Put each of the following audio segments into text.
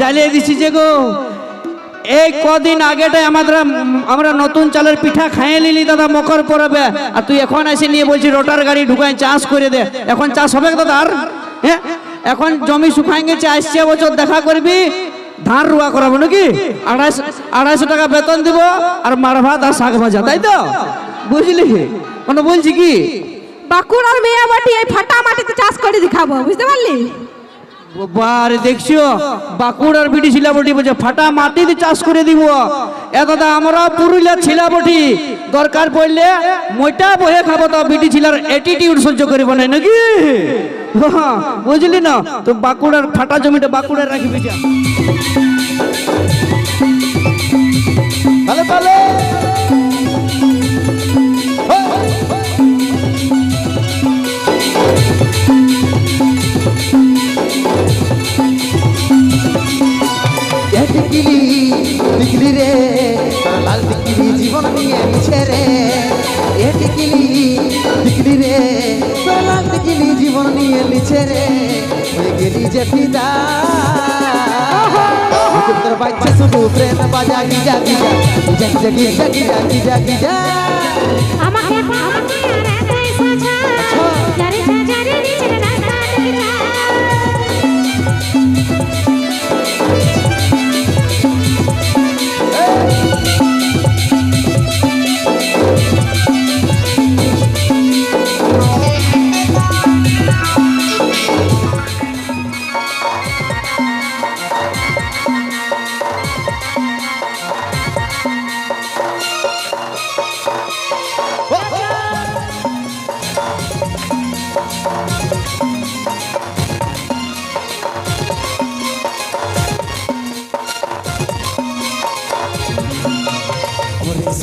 জ্বালিয়ে দিছি যে গো। এই কদিন আগেটাই আমাদের, আমরা নতুন চালের পিঠা খাইয়ে নিলি দাদা, মকর পরবে। আর তুই এখন এসে নিয়ে বলছি, রোটার গাড়ি ঢুকাই, চাষ করে দে। এখন চাষ হবে দাদা আর? হ্যাঁ? এখন জমি শুকাই গেছে, আসছে বছর দেখা করবি? ধান রুয়া করাবো নাকি? আড়াইশো আড়াইশো টাকা বেতন দিব আর মার ভাত আর শাক ভাজা, তাই তো? বুঝলি? মানে বলছি কি? বাঁকুড়ার মেয়ে মাটি এই ফাটা মাটিতে চাষ করে দেখাবো, বুঝতে পারলি? বারে দেখছ বাঁকুড়ার বিটি ছিলাবটি বলছে ফাটা মাটিতে চাষ করে দিব। এ দাদা আমরা পুরুলিয়ার ছিলাবটি দরকার পড়লে মোটা বহে খাব তো বিটি ছিলার অ্যাটিটিউড সহ্য করিব না নাকি? হ্যাঁ, বুঝলি না? তো বাঁকুড়ার ফাটা জমিটা বাঁকুড়ার রাখি বিটা দিগিরি দিগিরি রে লাল দিগিরি জীবন নিয়ে মিছে রে। এ দিগিরি দিগিরি রে লাল দিগিরি জীবন নিয়ে মিছে রে। গেলি যে ফিদা। তোর বাচ্চা শুধু প্রেম বাজা গিজা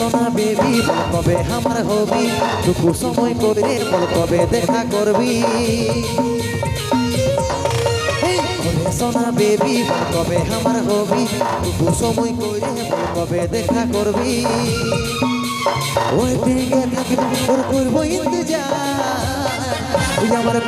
ওরে সোনা বেবি, কবে আমার হবি? টুকু সময় করে বল, কবে দেখা করবি? সোনা বেবি, কবে আমার হবি? টুকু সময় করে বল, কবে দেখা করবি? ওই দিকে থাকবি তোর করব ইন্তজার। আমার